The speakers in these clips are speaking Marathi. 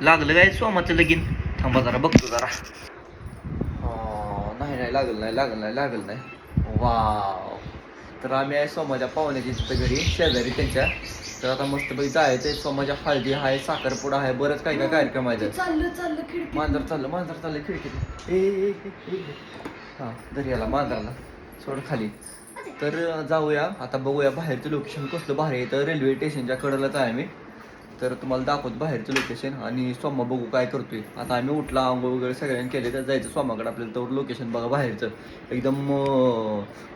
लागलं काय? सोमाचं लगीन. थांबा जरा बघतो जरा. हा, नाही नाही लागलं नाही लागलं नाही लागलं नाही. वाव. तर आम्ही आहे सोमाच्या पाहुण्याची तिथं घरी शेजारी त्यांच्या. तर आता मस्त पैकी जायचं सोमाच्या हळदी आहे साखरपुडा आहे बरंच काही काय कार्यक्रम आहे चाललं चाललं खिडकी मांजर चाललं मांजर चाललं खिडकीत. ए ए, ए, ए. हा दर्याला मांजराला. सोड खाली. तर जाऊया आता बघूया बाहेरचं लोकेशन कसलं भारी आहे. तर रेल्वे स्टेशनच्या कडेलाच आहे आम्ही. तर तुम्हाला दाखवतो बाहेरचं लोकेशन आणि सोमा बघू काय करतोय. आता आम्ही उठला आंघोळ वगैरे सगळ्यांनी केले तर जायचं सोमाकडे आपल्याला तर लोकेशन बघा बाहेरचं. एकदम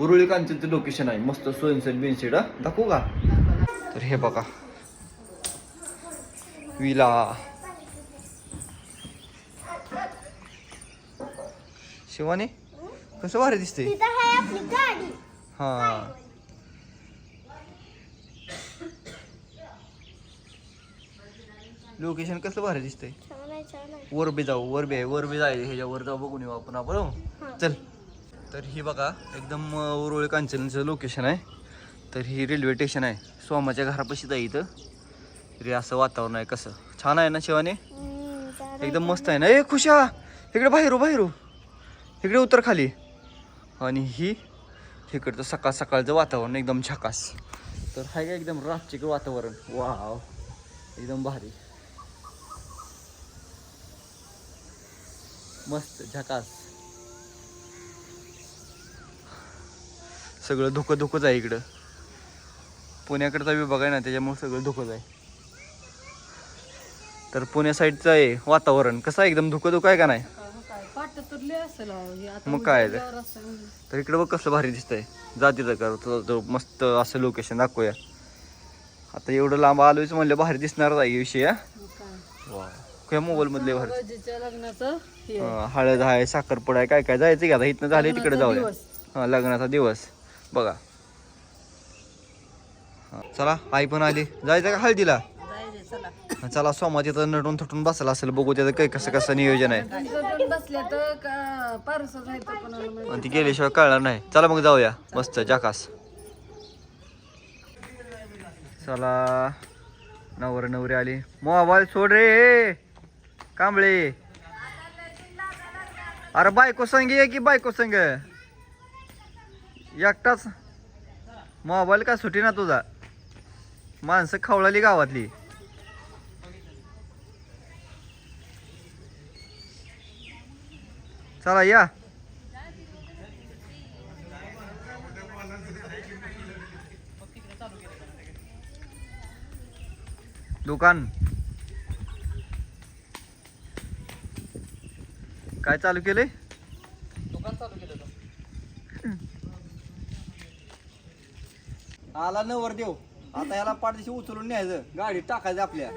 उरुळी कांचनचं लोकेशन आहे. मस्त सोयनसेट बिनसेट दाखवू का? तर हे बघा. विला. शिवानी कसं भारी दिसते हा. लोकेशन कसं भारी दिसतंय? छान आहे छान आहे. वर बी जाऊ वर बी आहे वर बी जायचं ह्याच्यावर जाऊ बघून येऊ आपण आपण हो? चल. तर ही बघा एकदम अं, उरुळी कांचनचं लोकेशन आहे. तर ही रेल्वे स्टेशन आहे. सोमाच्या घरापाशी जाई इथं. तरी असं वातावरण आहे कसं. छान आहे ना शिवानी? आहे. एकदम मस्त आहे. ना? ए खुशा! इकडे बाहेरू बाहेरू इकडे उतर खाली. आणि ही इकडचं सकाळ सकाळचं वातावरण एकदम झकास तर हाय का एकदम रातचिक वातावरण. वाव. एकदम भारी. मस्त झकास. सगळं धुकं धुकंच आहे इकडं. पुण्याकडचा विभाग आहे ना त्याच्यामुळे सगळं धुकंच आहे. तर पुण्या साईडचं आहे वातावरण. कसं आहे एकदम धुकं धुकं आहे का नाही? हे मग काय. तर इकडे बघ कसलं भारी दिसतंय. जातीचं कर मस्त असं लोकेशन दाखवूया. आता एवढं लांब आलोयच म्हणलं भारी दिसणारच आहे विषय. वा काय मोबाईल मधले भारी बाबाजीच्या लग्नाचं हे. आहे. हळद आहे साखरपुडा आहे काय काय जायचं की आता इथनं झाले तिकडे लग्नाचा जाऊया. दिवस. हा लग्नाचा दिवस. बघा. हा, चला आई पण आली. जायचं का हळदीला? चला. सोमा तिथं नटून थटून बसला असेल बघू त्याचं काय कसं कसं नियोजन आहे. दोन बसल्या तर का पारसा जायचं आणि ती गेल्याशिवाय कळणार नाही. चला मग जाऊया मस्त जाकास चला. नवर नवरी आली. मोबाईल सोड रे. कांबळे. अरे बायको संग ये की बायको संग एकटाच. मोबाईल का सुटी ना तुझा. माणसं खवळाली गावातली. चला या. दुकान. काय चालू केले आला नवर देव. आता याला पाठदिशी उचलून न्यायचं. गाडी टाकायचं आपल्या.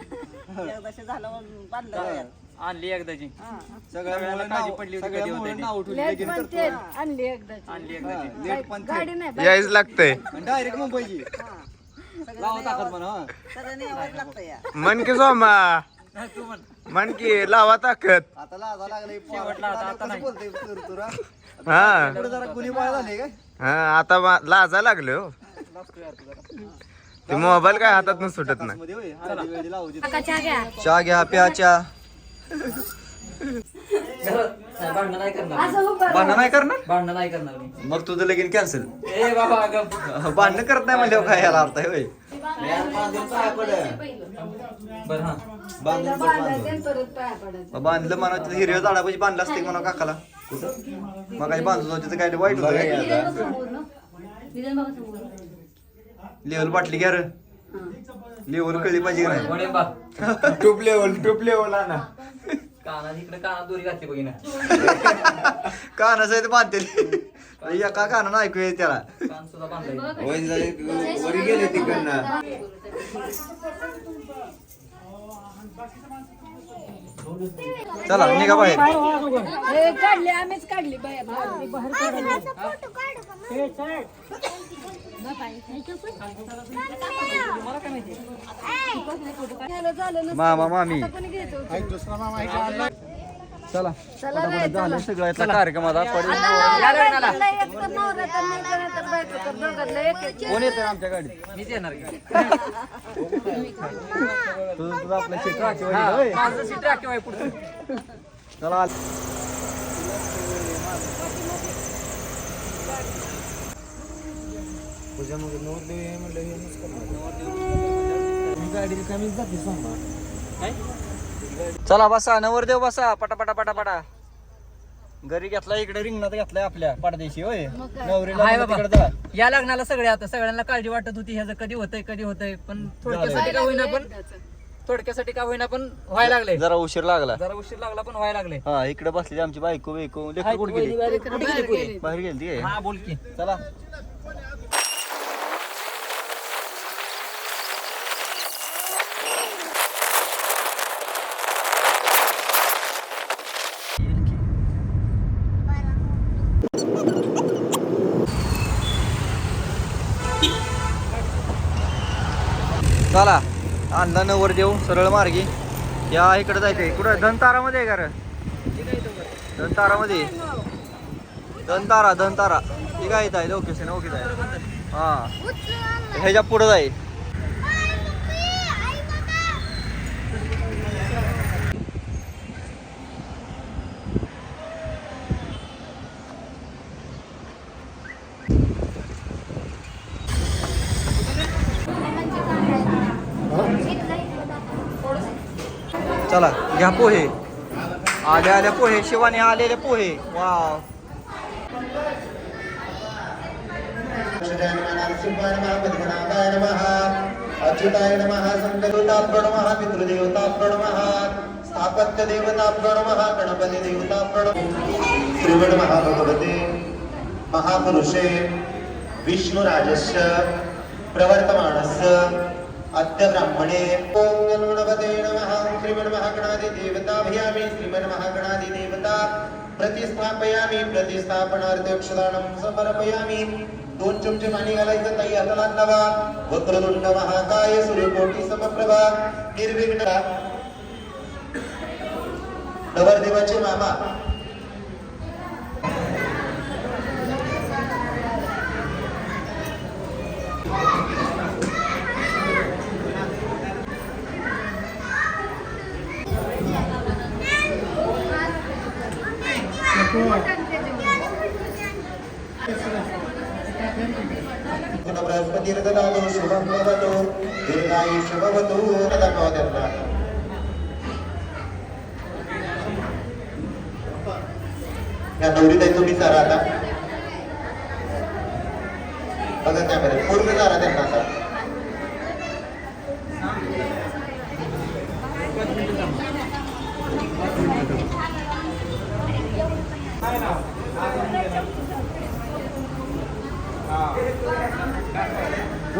आणली एकदाची. सगळ्या काळजी नाव- पडली आणली एकदाची. आणली एकदाची. लेट पण गाडी थेट. नाही यायच लागतंय. डायरेक्ट मुंबईची. लावा ताकद म्हणा हा. मन की सोमा मन की लावा ताकद. आता लाजा लागले शेवटला आता- आता नाही. बोलते तुर तुर हा? पुढे जरा कुणी बाळ झाले काय? आता मा- लाजा लागले हो. ते मोबाईल काय हातात सुटत नाही. मध्ये होय, हळदी बिळदी लावायची. काका चहा घ्या. चहा घ्या प्या चहा. भांडण नाही करणार असं उभं भांडण नाही करणार? भांडण नाही करणार मी. मग तुझं लगीन कॅन्सल ए बाबा अगं भांडण करत नाही म्हणजे काय याला अर्थ आहे होय? बर हा. बांधलं म्हणा तिथं हिरव्या झाडापाशी बांधलं असते म्हणा काकाला. मग काही होतं तिथं काय वाईट होतं काय? लेवल बाटली घ्या रे लेवल कळली पाहिजे का नाही? टूप लेवल टूप लेवल आणा. काना इकडे काना दोरी घातली बघिना कानाचं आहे ते. बांधते एका कानानं ऐकू येते त्याला. कान सुद्धा वरी गेले तिकडनं. चला निघा बाहेर. काढली आम्हीच काढली. मामा मामी घ्यायचं होतं? चला. चला आता बरं झालं चला. सगळं इथला कार्यक्रम आता पडेल. कोण येतं आमच्या गाडीत? मीच येणार की. तुझं तुझं आपलं शेट राखीव हा, होय? माझं सीट राखीव आहे पुढचं. चला चला बसा नवरदेव बसा. पटा पटा पटा पटा. घरी घेतला इकडे रिंगणात घेतलाय आपल्या पडदेशी होय. नवरीला हाय म्हणलं बाबा. तिकडे जा. या लग्नाला सगळे आता सगळ्यांना काळजी वाटत होती ह्याचं कधी होतंय कधी होतंय पण थोडक्यासाठी का होईना पण थोडक्यासाठी का होईना पण व्हायला लागले. जरा उशीर लागला. जरा उशीर लागला पण व्हायला लागले. हा इकडे बसली आमची बायको बिको लेकरं कुठे गेली? बाहेर गेली ती हा बोल की. चला. चला आणला नवर देऊ सरळ मार्गी. या इकडे जायचंय. कुठं? धनतारामध्ये आहे का रे? धनतारामध्ये. धनतारा धनतारा. ठीक काय आहे लोकेशन ओके जाय हा. ह्याच्या पुढे जाईल चला घ्या पोहे. आल्या आल्या पोहे शिवाने आलेले पोहे. वा अच्युताय नम संगदेवताभ्यो नमः पितृदेवताभ्यो नमः स्थापत्य देवता नमः गणपती देवता प्रणम श्रीमण महाभगवते महापुरुषे विष्णुराजस्य प्रवर्तमानस्य अद्य ब्राह्मणे नमो नवते नमः श्रीमन् महागणादि देवताभयामि श्रीमन् देवता। प्रतिस्थापयामि प्रतिस्थापनार्थे क्षदानं समर्पयामि। दोन चमचे पाणी घालायचं ताई हाताला लावा वक्रदुंड महाकाय सूर्यकोटी समप्रभा। निर्विघ्न नवरदेवाचे मामा बृहस्पतिर्ददातु शुभं भवतु दीर्घायुष्य भवतु दाखवा त्यांना त्या नवरीत आहे तुम्ही सारा आता. बघा कॅमेरा पूर्ण सारा त्यांना आता.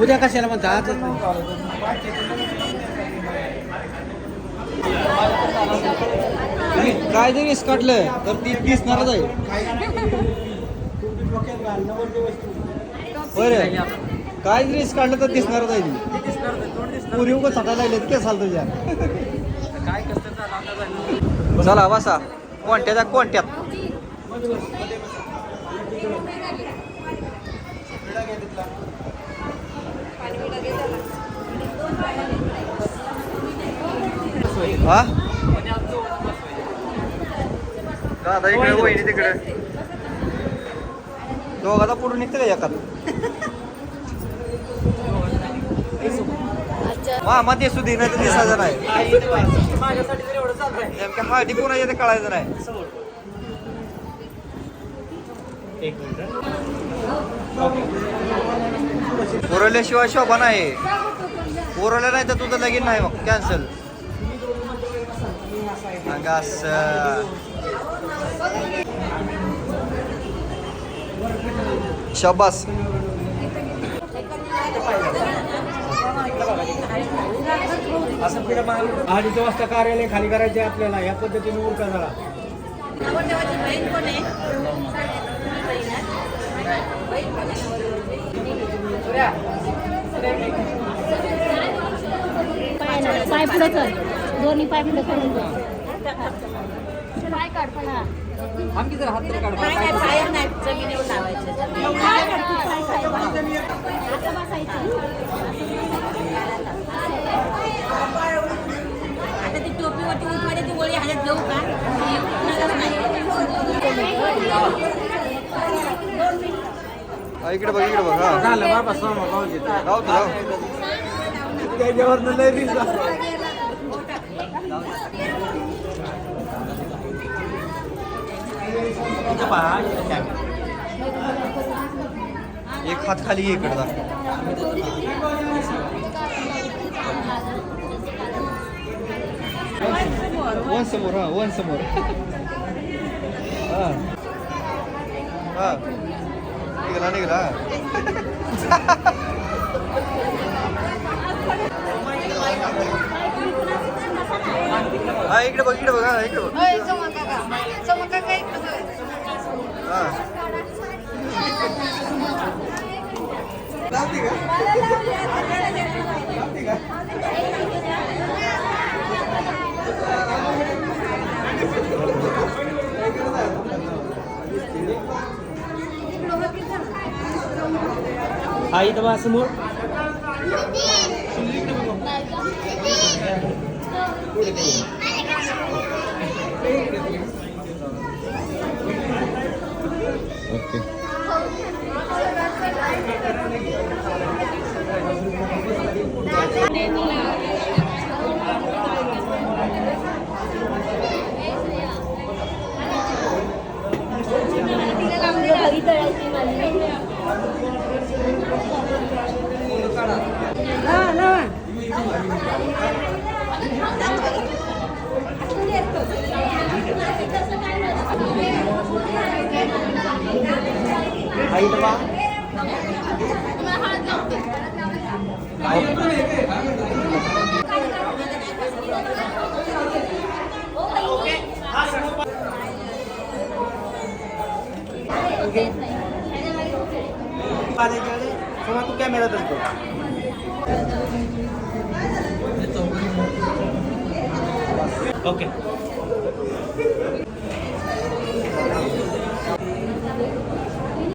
उद्या कशाला म्हणता? आज काय जरी काढलं तर ती दिसणारच आहे. बरं. काय जरी काढलं तर दिसणारच आहे ती. पुरी उगा थटायला लागले ते साल तुझ्या? काय कसं चला बसा. कोणत्याच्या कोणत्यात? हा? दादा इकडे वहिनी तिकडे. दोघाचा पुढे निघतं का एकात? मामा ते सुधी नाही तर दिसायचं नाही. माझ्यासाठी तर एवढं चाललंय नेमक्या हळदी कोणाच्या ते कळायचं नाही. पुरवल्याशिवाय शोभा नाही. पुरवलं नाही तर तुझं लगीन नाही मग. कॅन्सल शबास अडीच वाजता कार्यालय खाली करायचे आपल्याला या पद्धतीने उरका जरा पाय पुढे कर दोन्ही पाय पुढे करून बाहेर नाही जमिनीवर आता ती टोपीवरती उठवायला ती ओळी ह्याच्यात घेऊ का? इकडे बघ इकडे बघ हा. झालं बाबा समोर पाहून घेतो. राहू राहू. त्याच्यावरनं लय रील इथं पहा, एक हात खाली घे इकडे वन समोर हा वन समोर. हा. हां. निघाला निघाला. हा इकडे बघ इकडे बघा इकडे बघ. हा इथं बा समोर ओके घरी तळायची माझी हा इथं बा माझ्याकडे समोर तू कॅमेरातच असतो ओके